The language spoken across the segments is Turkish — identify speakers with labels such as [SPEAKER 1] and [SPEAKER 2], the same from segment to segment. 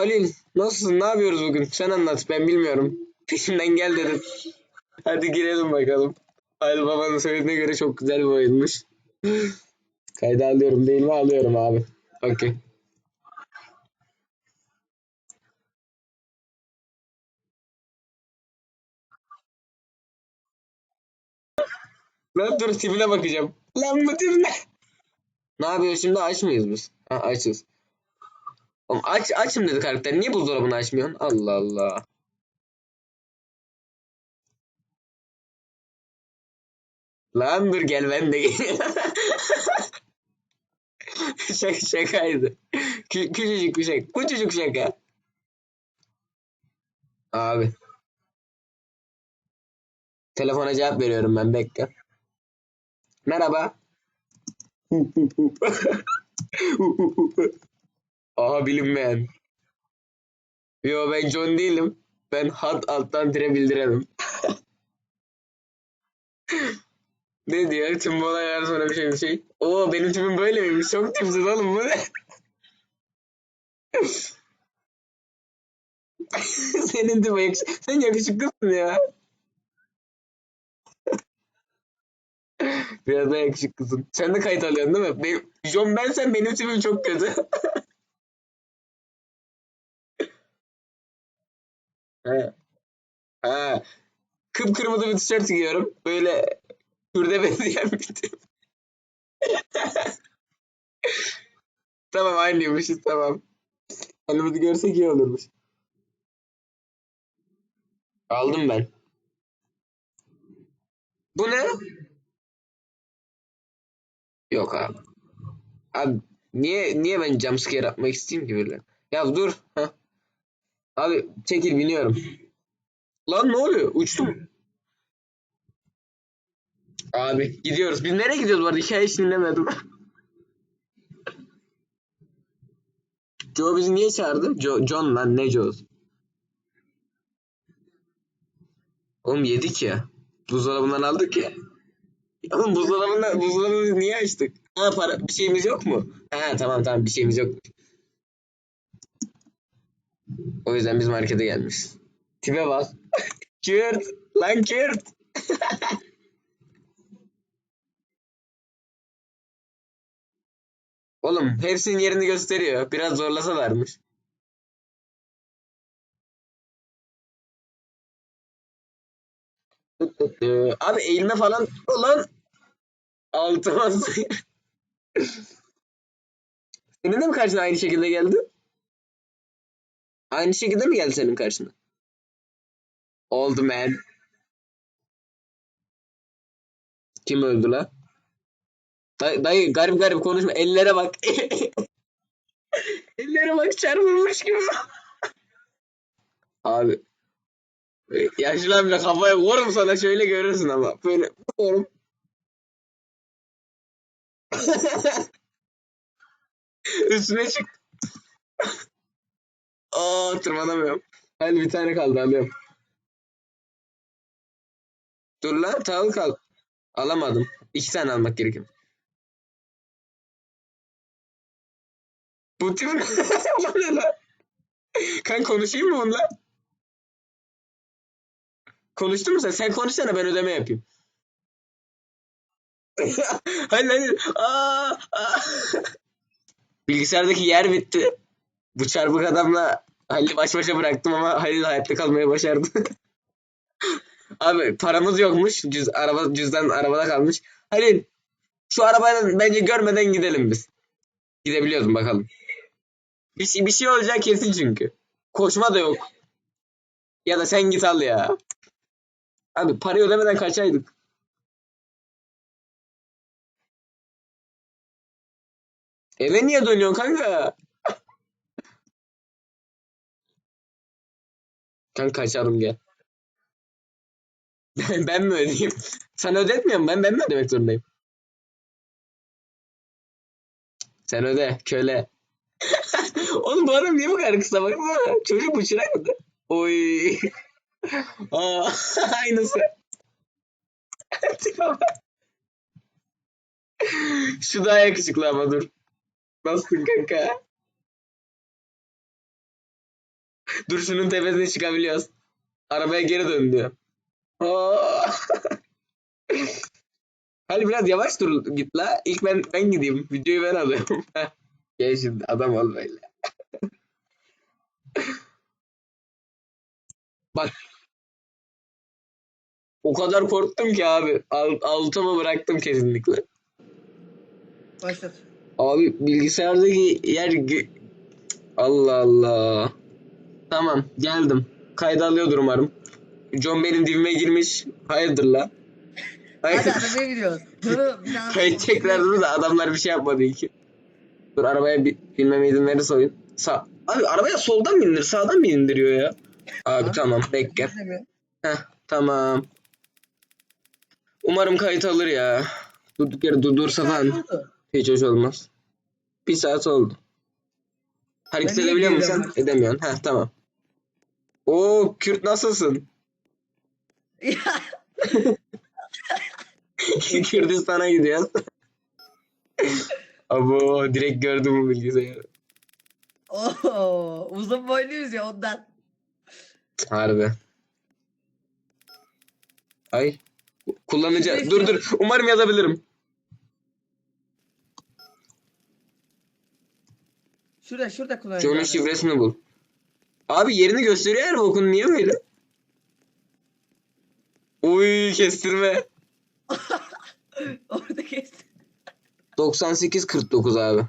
[SPEAKER 1] Halil nasılsın? Ne yapıyoruz bugün? Sen anlat. Ben bilmiyorum. Peşimden gel dedin. Hadi girelim bakalım. Halil babanın söylediğine göre çok güzel bir oyunmuş. Kayda alıyorum değil mi? Alıyorum abi. Okey. Lan dur tipine bakacağım. Lan bu tip ne? Ne yapıyor şimdi? Aç mıyız biz? Ha açız. Oğlum aç açım dedi karakter. Niye buzdolabını açmıyorsun? Allah Allah. Lan dur gel ben de şaka, şakaydı. Kü küçücük bir şaka. Küçücük şaka. Abi. Telefona cevap veriyorum ben bekle. Merhaba. Aha bilinmeyen. Yo ben John değilim. Ben hat alttan tire bildirenim. ne diyor? Tüm bu olaylar sonra bir şey bir şey. Oo benim tipim böyle miymiş? Çok tipsiz oğlum bu ne? Senin tipi yakış Sen yakışıklısın ya. Biraz daha yakışıklısın. Sen de kayıt alıyorsun değil mi? Benim, John ben sen benim tipim çok kötü. He. Ha. Kıpkırmızı bir tişört giyiyorum. Böyle Kürde benzeyen bir tip. tamam aynıymışız tamam. Halimizi görsek iyi olurmuş. Aldım ben. Bu ne? Yok abi. Abi niye niye ben jumpscare yapmak isteyeyim ki böyle? Ya dur. Heh. Abi çekil biniyorum. Lan ne oluyor? Uçtum. Abi gidiyoruz. Biz nereye gidiyoruz bu arada? Hikaye hiç dinlemedim. Joe bizi niye çağırdı? Jo John lan ne Joe? Oğlum yedik ya. Buzdolabından aldık ya. Oğlum buzdolabından buzdolabını niye açtık? Ha para bir şeyimiz yok mu? Ha tamam tamam bir şeyimiz yok. O yüzden biz markete gelmiş. Tipe bak. Kürt. Lan Kürt. Oğlum hepsinin yerini gösteriyor. Biraz zorlasalarmış. Abi eğilme falan olan altıma. Senin de mi karşına aynı şekilde geldi? Aynı şekilde mi geldi senin karşına? Oldu man. Kim öldü la? Dayı, dayı garip garip konuşma. Ellere bak. Ellere bak çarpılmış gibi. Abi. Yaşlı amca kafaya vururum sana şöyle görürsün ama. Böyle vururum. Üstüne çık. Aa tırmanamıyorum. Hadi bir tane kaldı alıyorum. Dur lan tağıl kal. Alamadım. İki tane almak gerekiyor. Bu tip ne lan? Kan konuşayım mı onunla? Konuştun mu sen? Sen konuşsana ben ödeme yapayım. hayır hayır. Aa, aa. Bilgisayardaki yer bitti. Bu çarpık adamla Halil'i baş başa bıraktım ama Halil hayatta kalmaya başardı. Abi paramız yokmuş. Cüz, araba, cüzdan arabada kalmış. Halil şu arabayla bence görmeden gidelim biz. Gidebiliyoruz bakalım. Bir şey, bir şey olacak kesin çünkü. Koşma da yok. Ya da sen git al ya. Abi parayı ödemeden kaçaydık. Eve niye dönüyorsun kanka? Kanka kaçalım gel. ben mi ödeyeyim? Sen ödetmiyor musun? Ben, ben mi ödemek zorundayım? Sen öde köle. Oğlum bu adam niye bu kadar kısa baksana. Çocuk bu çırak mı? Oy. Aa, aynısı. Şu daha yakışıklı ama dur. Nasılsın kanka? Dur şunun tepesine çıkabiliyoruz. Arabaya geri dön diyor. Hadi biraz yavaş dur git la. İlk ben ben gideyim. Videoyu ben alıyorum. Gel şimdi adam ol böyle. Bak. O kadar korktum ki abi. Al, altıma bıraktım kesinlikle.
[SPEAKER 2] Başlat.
[SPEAKER 1] Abi bilgisayardaki yer Allah Allah. Tamam geldim. Kayda alıyordur umarım. John benim dibime girmiş. Hayırdır la?
[SPEAKER 2] Hadi
[SPEAKER 1] Hayır.
[SPEAKER 2] arabaya gidiyoruz. Dur bir.
[SPEAKER 1] Kayıt dur da adamlar bir şey yapmadı ki. Dur arabaya bi- binmeme izin verirse oyun. Sağ. Abi arabaya soldan mı indir sağdan mı indiriyor ya? Abi
[SPEAKER 2] Ha?
[SPEAKER 1] tamam bekle. Heh tamam. Umarım kayıt alır ya. Durduk yere durdursa falan. Hiç hoş olmaz. Bir saat oldu. Hareket edebiliyor musun? Edemiyorsun. Heh tamam. Oo Kürt nasılsın? Kürdistan'a gidiyoruz. Abo direkt gördüm bu bilgisayarı.
[SPEAKER 2] Oo, uzun boyluyuz ya ondan.
[SPEAKER 1] Harbi. Ay. Kullanıcı. Dur dur. Umarım yazabilirim.
[SPEAKER 2] Şurada şurada kullanacağız.
[SPEAKER 1] John'un şifresini bul. Abi yerini gösteriyor her bokun. Niye böyle? Uy kestirme.
[SPEAKER 2] Orada kes.
[SPEAKER 1] 9849 abi.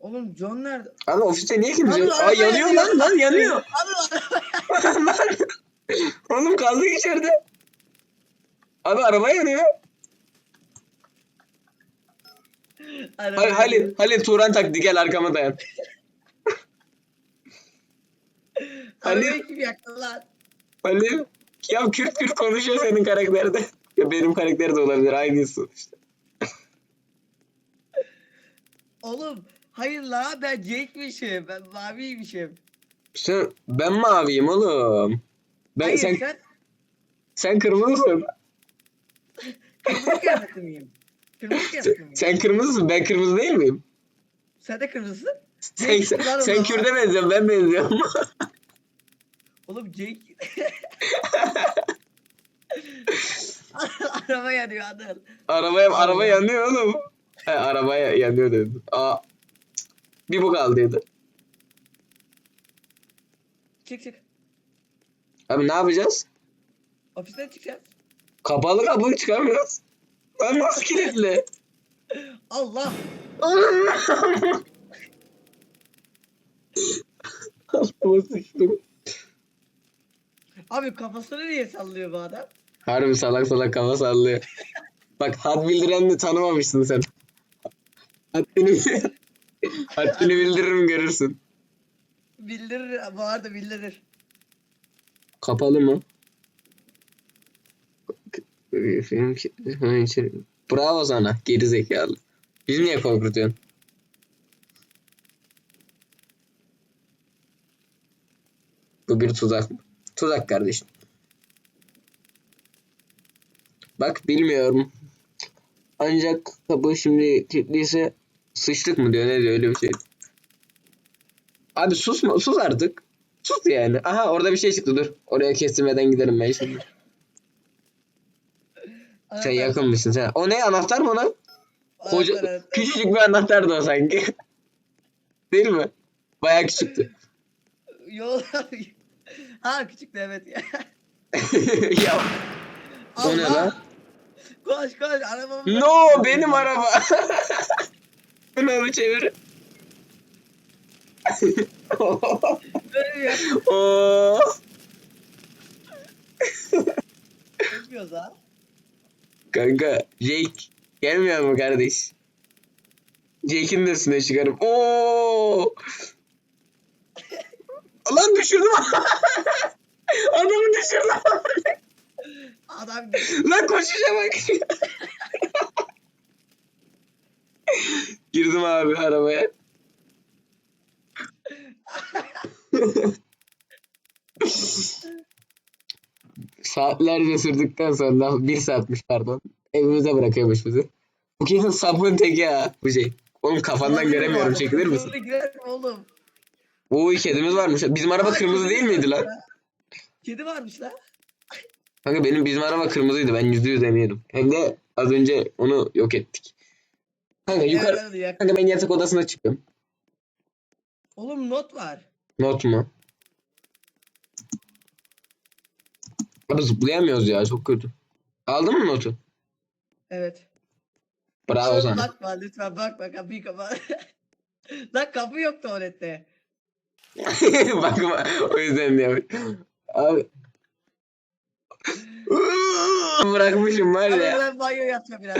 [SPEAKER 2] Oğlum John nerede?
[SPEAKER 1] Abi ofiste niye kimse yok? Aa yanıyor lan lan yanıyor.
[SPEAKER 2] Abi
[SPEAKER 1] lan. Oğlum kaldık içeride. Abi araba yanıyor.
[SPEAKER 2] araba
[SPEAKER 1] Halil, Halil, Halil Turan taktı gel arkama dayan. Halil.
[SPEAKER 2] kim yaktı lan?
[SPEAKER 1] Halil. Ya Kürt Kürt konuşuyor senin karakterde. Ya benim karakter de olabilir aynısı işte.
[SPEAKER 2] Oğlum hayır la ben Jake'mişim. Ben maviymişim.
[SPEAKER 1] İşte ben maviyim oğlum. Ben
[SPEAKER 2] hayır
[SPEAKER 1] sen
[SPEAKER 2] sen
[SPEAKER 1] sen kırmızısın.
[SPEAKER 2] kırmızı kıyafetli miyim? Kırmızı kıyafetli
[SPEAKER 1] Sen,
[SPEAKER 2] miyim?
[SPEAKER 1] sen kırmızısın. Ben kırmızı değil miyim?
[SPEAKER 2] Sen de kırmızısın.
[SPEAKER 1] Sen
[SPEAKER 2] Jake
[SPEAKER 1] sen,
[SPEAKER 2] lan o
[SPEAKER 1] sen
[SPEAKER 2] zaman.
[SPEAKER 1] Kürt'e benziyorsun ben benziyorum.
[SPEAKER 2] Oğlum Jake. Araba yanıyor Anıl.
[SPEAKER 1] Arabaya araba yanıyor oğlum. He, arabaya yanıyor dedim. Aa. Bir bu kaldıydı.
[SPEAKER 2] Çık çık.
[SPEAKER 1] Abi ne yapacağız?
[SPEAKER 2] Ofisten çıkacağız.
[SPEAKER 1] Kapalı kapı çıkamıyoruz. Lan nasıl kilitli?
[SPEAKER 2] Allah.
[SPEAKER 1] Altıma sıçtım.
[SPEAKER 2] Abi kafasını niye sallıyor bu adam?
[SPEAKER 1] Harbi salak salak kafa sallıyor. Bak had bildirenini tanımamışsın sen. Haddini, haddini bildiririm görürsün.
[SPEAKER 2] Bildirir bu arada bildirir.
[SPEAKER 1] Kapalı mı? Film Bravo sana geri zekalı. Bizi niye korkutuyorsun? Bu bir tuzak mı? Tuzak kardeşim. Bak bilmiyorum. Ancak kapı şimdi kilitliyse sıçtık mı diyor ne diyor öyle bir şey. Abi sus mu? Sus artık. Sus yani. Aha orada bir şey çıktı dur. Oraya kestirmeden giderim ben şimdi. Sen yakın mısın sen? O ne anahtar mı lan? Koca,
[SPEAKER 2] anahtar.
[SPEAKER 1] küçücük bir anahtardı o sanki. Değil mi? Bayağı küçüktü.
[SPEAKER 2] Yol Ha küçüktü evet ya.
[SPEAKER 1] ya o ne
[SPEAKER 2] Allah!
[SPEAKER 1] lan?
[SPEAKER 2] Koş koş arabamı.
[SPEAKER 1] No benim araba. Bunu çevir.
[SPEAKER 2] Dönüyor.
[SPEAKER 1] Oo.
[SPEAKER 2] Dönmüyoruz ha.
[SPEAKER 1] Kanka Jake gelmiyor mu kardeş? Jake'in de üstüne çıkarım. Oo. Lan düşürdüm. Adamı düşürdüm.
[SPEAKER 2] Adam
[SPEAKER 1] Lan koşuşa bak. Girdim abi arabaya. Saatlerce sürdükten sonra bir saatmiş pardon. Evimize bırakıyormuş bizi. Bu kesin sapın teki ha bu şey. Oğlum kafandan göremiyorum çekilir misin?
[SPEAKER 2] Girer oğlum?
[SPEAKER 1] Oo kedimiz varmış. Bizim araba kırmızı değil miydi lan?
[SPEAKER 2] ya. Kedi varmış lan.
[SPEAKER 1] Kanka benim bizim araba kırmızıydı. Ben yüzde yüz eminim. Hem de az önce onu yok ettik. Kanka yukarı.
[SPEAKER 2] Yak-
[SPEAKER 1] Kanka ben yatak odasına çıktım.
[SPEAKER 2] Oğlum not var.
[SPEAKER 1] Not mu? Abi zıplayamıyoruz ya çok kötü. Aldın mı notu?
[SPEAKER 2] Evet.
[SPEAKER 1] Bravo sana.
[SPEAKER 2] Bakma lütfen bakma kapıyı kapa. lan kapı yok tuvalette.
[SPEAKER 1] Bakma o yüzden diyorum. Abi. Bırakmışım var ya.
[SPEAKER 2] ben banyo yapacağım biraz.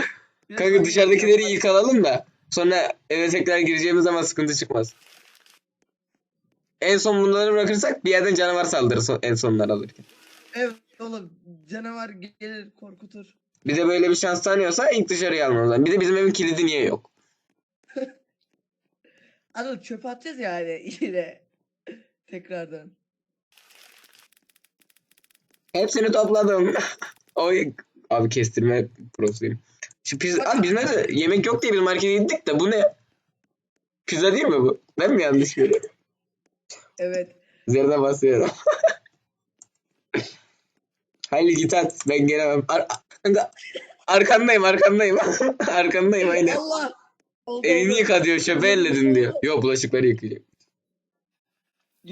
[SPEAKER 2] Biraz
[SPEAKER 1] Kanka dışarıdakileri yıkalalım da sonra eve tekrar gireceğimiz zaman sıkıntı çıkmaz. En son bunları bırakırsak bir yerden canavar saldırır en sonlar alırken.
[SPEAKER 2] Evet oğlum canavar gelir korkutur.
[SPEAKER 1] Bir de böyle bir şans tanıyorsa ilk dışarıya almamız lazım. Bir de bizim evin kilidi niye yok?
[SPEAKER 2] Anıl çöp atacağız yani yine. Tekrardan.
[SPEAKER 1] Hepsini topladım. Oy. Abi kestirme prosuyum. Şu pizza... Abi biz nerede? Yemek yok diye biz markete gittik de bu ne? Pizza değil mi bu? Ben mi yanlış görüyorum?
[SPEAKER 2] Evet.
[SPEAKER 1] Üzerine basıyorum. Haydi git at. Ben gelemem. Ar arkandayım arkandayım. arkandayım aynen.
[SPEAKER 2] Allah.
[SPEAKER 1] Elini yıka diyor. Çöpe elledin diyor. Yok bulaşıkları yıkayacak.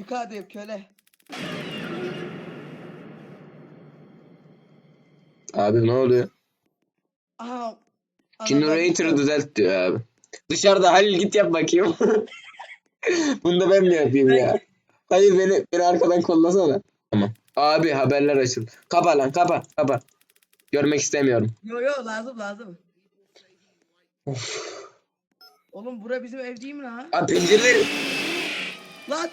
[SPEAKER 2] Hadi köle.
[SPEAKER 1] Abi ne oluyor?
[SPEAKER 2] Ana,
[SPEAKER 1] Generator'ı düzelt diyor abi. Dışarıda Halil git yap bakayım. Bunu da ben mi yapayım ya? Hayır beni, beni arkadan kollasana. Tamam. Abi haberler açıl. Kapa lan kapa kapa. Görmek istemiyorum.
[SPEAKER 2] Yo yo lazım lazım. Oğlum bura bizim ev değil mi lan?
[SPEAKER 1] Abi pencereleri...
[SPEAKER 2] Lan.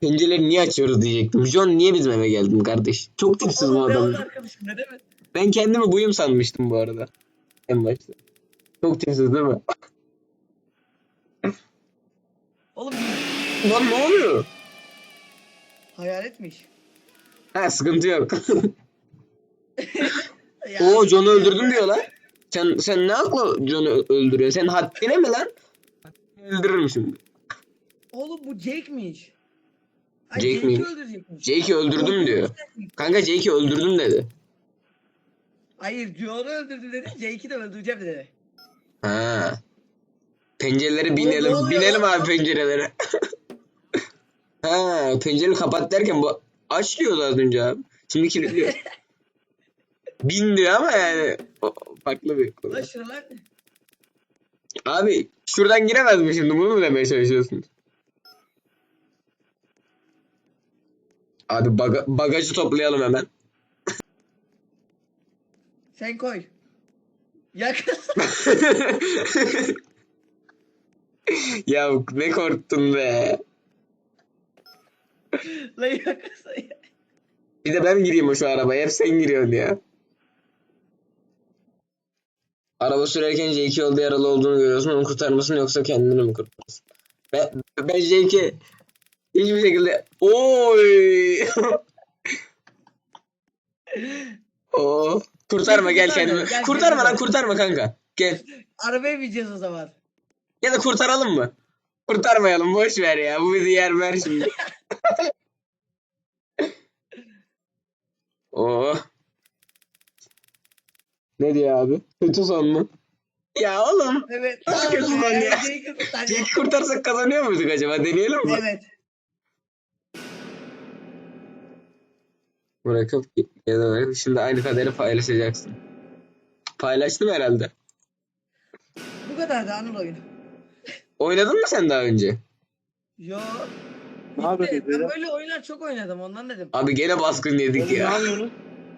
[SPEAKER 1] Pencereleri niye açıyoruz diyecektim. John niye bizim eve geldin kardeş? Çok tipsiz bu adam.
[SPEAKER 2] arkadaşım ne demek?
[SPEAKER 1] Ben kendimi buyum sanmıştım bu arada. En başta. Çok tipsiz değil mi?
[SPEAKER 2] Oğlum
[SPEAKER 1] Lan ne oluyor?
[SPEAKER 2] hayaletmiş.
[SPEAKER 1] Ha sıkıntı yok.
[SPEAKER 2] Ya,
[SPEAKER 1] Oo John'u öldürdüm diyor lan. Sen sen ne akla John'u öldürüyorsun? Sen haddine mi lan? Öldürürüm şimdi.
[SPEAKER 2] Oğlum bu Jake'miş. Ay,
[SPEAKER 1] Jake
[SPEAKER 2] Jake'i
[SPEAKER 1] mi?
[SPEAKER 2] öldürecekmiş.
[SPEAKER 1] Jake'i öldürdüm diyor. Kanka Jake'i öldürdüm dedi.
[SPEAKER 2] Hayır John'u öldürdü dedi. Jake'i de öldüreceğim dedi.
[SPEAKER 1] Ha. Pencereleri
[SPEAKER 2] ne
[SPEAKER 1] binelim.
[SPEAKER 2] oluyor
[SPEAKER 1] Binelim abi pencerelere. ha, pencereyi kapat derken bu aç diyordu az önce abi. Şimdi kilitliyor. Bin diyor ama yani o, farklı bir konu. Abi şuradan giremez mi şimdi? Bunu mu demeye çalışıyorsun? Abi baga- bagajı toplayalım hemen.
[SPEAKER 2] Sen koy. Yakın.
[SPEAKER 1] ya ne korktun be.
[SPEAKER 2] Lan yakasa ya.
[SPEAKER 1] Bir de ben gireyim o şu arabaya. Hep sen giriyorsun ya. Araba sürerken Jake yolda yaralı olduğunu görüyorsun. Onu kurtarmasın yoksa kendini mi kurtarsın? Ben, ben Jake'i hiçbir şekilde... Oy! Oo. Kurtarma gel kendini.
[SPEAKER 2] Gel,
[SPEAKER 1] Kurtarma
[SPEAKER 2] gel.
[SPEAKER 1] lan kurtarma kanka. Gel.
[SPEAKER 2] Arabaya bineceğiz o zaman.
[SPEAKER 1] Ya da kurtaralım mı? Kurtarmayalım boş ver ya. Bu bizi yer ver şimdi. Oo. Ne diyor abi? Kötü son mu? Ya oğlum.
[SPEAKER 2] Evet.
[SPEAKER 1] Nasıl kötü lan ya?
[SPEAKER 2] Jake'i
[SPEAKER 1] kurtarsak kazanıyor muyduk acaba? Deneyelim mi?
[SPEAKER 2] Evet.
[SPEAKER 1] Bırakıp ya da bırakıp şimdi aynı kaderi paylaşacaksın. Paylaştım herhalde.
[SPEAKER 2] Bu kadar da Anıl oyunu.
[SPEAKER 1] Oynadın mı sen daha önce?
[SPEAKER 2] Yo.
[SPEAKER 3] Ne yapıyorsunuz
[SPEAKER 2] Ben böyle oyunlar çok oynadım ondan dedim.
[SPEAKER 1] Abi gene baskın yedik
[SPEAKER 3] Oğlum, Ne
[SPEAKER 1] ya.
[SPEAKER 3] yapıyorsunuz?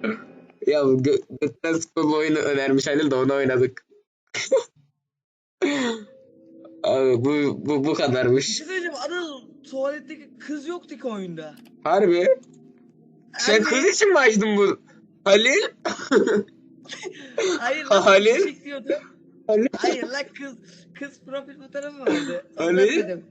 [SPEAKER 1] Ya gö götten bir oyunu önermiş Halil de onu oynadık. Abi bu, bu, bu
[SPEAKER 2] Bir
[SPEAKER 1] kadarmış.
[SPEAKER 2] şey söyleyeceğim Anıl tuvaletteki kız yoktu ki oyunda.
[SPEAKER 1] Harbi. Sen
[SPEAKER 2] Anne,
[SPEAKER 1] kız için mi açtın bu? Halil?
[SPEAKER 2] Hayır
[SPEAKER 1] Ha,
[SPEAKER 2] lan
[SPEAKER 1] Halil? Halil?
[SPEAKER 2] Hayır lan kız kız profil fotoğrafı vardı.
[SPEAKER 1] Halil?
[SPEAKER 2] dedim.